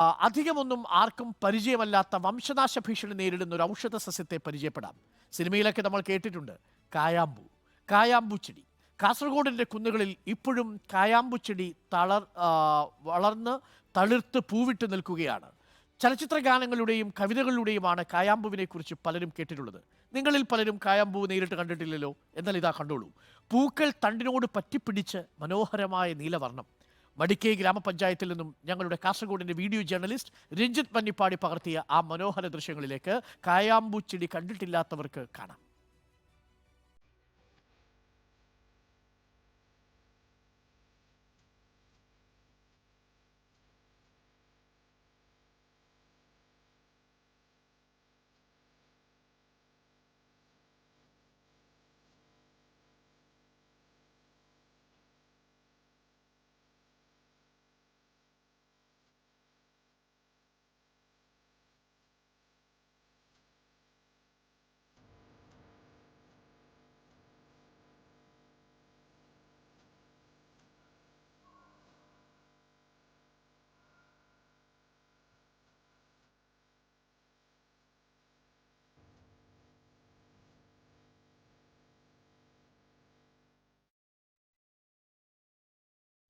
അധികമൊന്നും ആർക്കും പരിചയമല്ലാത്ത വംശനാശ ഭീഷണി നേരിടുന്ന ഒരു ഔഷധ സസ്യത്തെ പരിചയപ്പെടാം. സിനിമയിലൊക്കെ നമ്മൾ കേട്ടിട്ടുണ്ട്. കായാമ്പു. കായാമ്പു ചെടി. കാസർഗോഡിന്റെ കുന്നുകളിൽ ഇപ്പോഴും കായാമ്പു ചെടി തളർ വളർന്ന് തളിർത്ത് പൂവിട്ട് നിൽക്കുകയാണ്. ചലച്ചിത്ര ഗാനങ്ങളുടെയും കവിതകളുടെയുമാണ് കായാമ്പുവിനെ കുറിച്ച് പലരും കേട്ടിട്ടുള്ളത്. നിങ്ങളിൽ പലരും കായാമ്പൂ നേരിട്ട് കണ്ടിട്ടില്ലല്ലോ? എന്നാൽ ഇതാ കണ്ടോളൂ. പൂക്കൾ തണ്ടിനോട് പറ്റിപ്പിടിച്ച് മനോഹരമായ നീലവർണം. മടിക്കൈ ഗ്രാമപഞ്ചായത്തിൽ നിന്നും ഞങ്ങളുടെ കാസർഗോഡിന്റെ വീഡിയോ ജേർണലിസ്റ്റ് രഞ്ജിത്ത് പന്നിപ്പാടി പകർത്തിയ ആ മനോഹര ദൃശ്യങ്ങളിലേക്ക് കായാമ്പൂച്ചെടി കണ്ടിട്ടില്ലാത്തവർക്ക് കാണാം.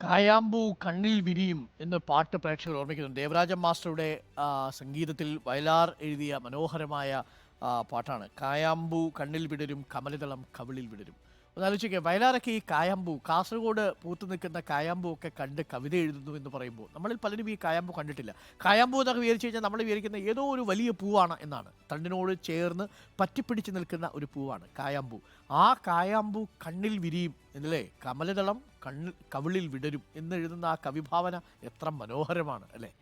കായാമ്പൂ കണ്ണിൽ വിരിയും എന്ന പാട്ട് പ്രേക്ഷകർ ഓർമ്മിക്കുന്നു. ദേവരാജൻ മാസ്റ്ററുടെ സംഗീതത്തിൽ വയലാർ എഴുതിയ മനോഹരമായ പാട്ടാണ്. കായാമ്പൂ കണ്ണിൽ വിടരും കമലിതളം കവിളിൽ വിടരും. ഒന്നാലോചിക്കുക വയലാറൊക്കെ ഈ കായാമ്പൂ കാസർഗോഡ് പൂത്തു നിൽക്കുന്ന കായാമ്പൂ ഒക്കെ കണ്ട് കവിത എഴുതുന്നു എന്ന് പറയുമ്പോൾ നമ്മളിൽ പലരും ഈ കായാമ്പൂ കണ്ടിട്ടില്ല. കായാമ്പൂ എന്നൊക്കെ വിചാരിച്ചു കഴിഞ്ഞാൽ നമ്മൾ വിചാരിക്കുന്ന ഏതോ ഒരു വലിയ പൂവാണ് എന്നാണ്. തണ്ടിനോട് ചേർന്ന് പറ്റിപ്പിടിച്ച് നിൽക്കുന്ന ഒരു പൂവാണ് കായാമ്പൂ. ആ കായാമ്പൂ കണ്ണിൽ വിരിയും എന്നല്ലേ? കമലതളം കണ്ണിൽ കവിളിൽ വിടരും എന്നെഴുതുന്ന ആ കവിഭാവന എത്ര മനോഹരമാണ് അല്ലേ?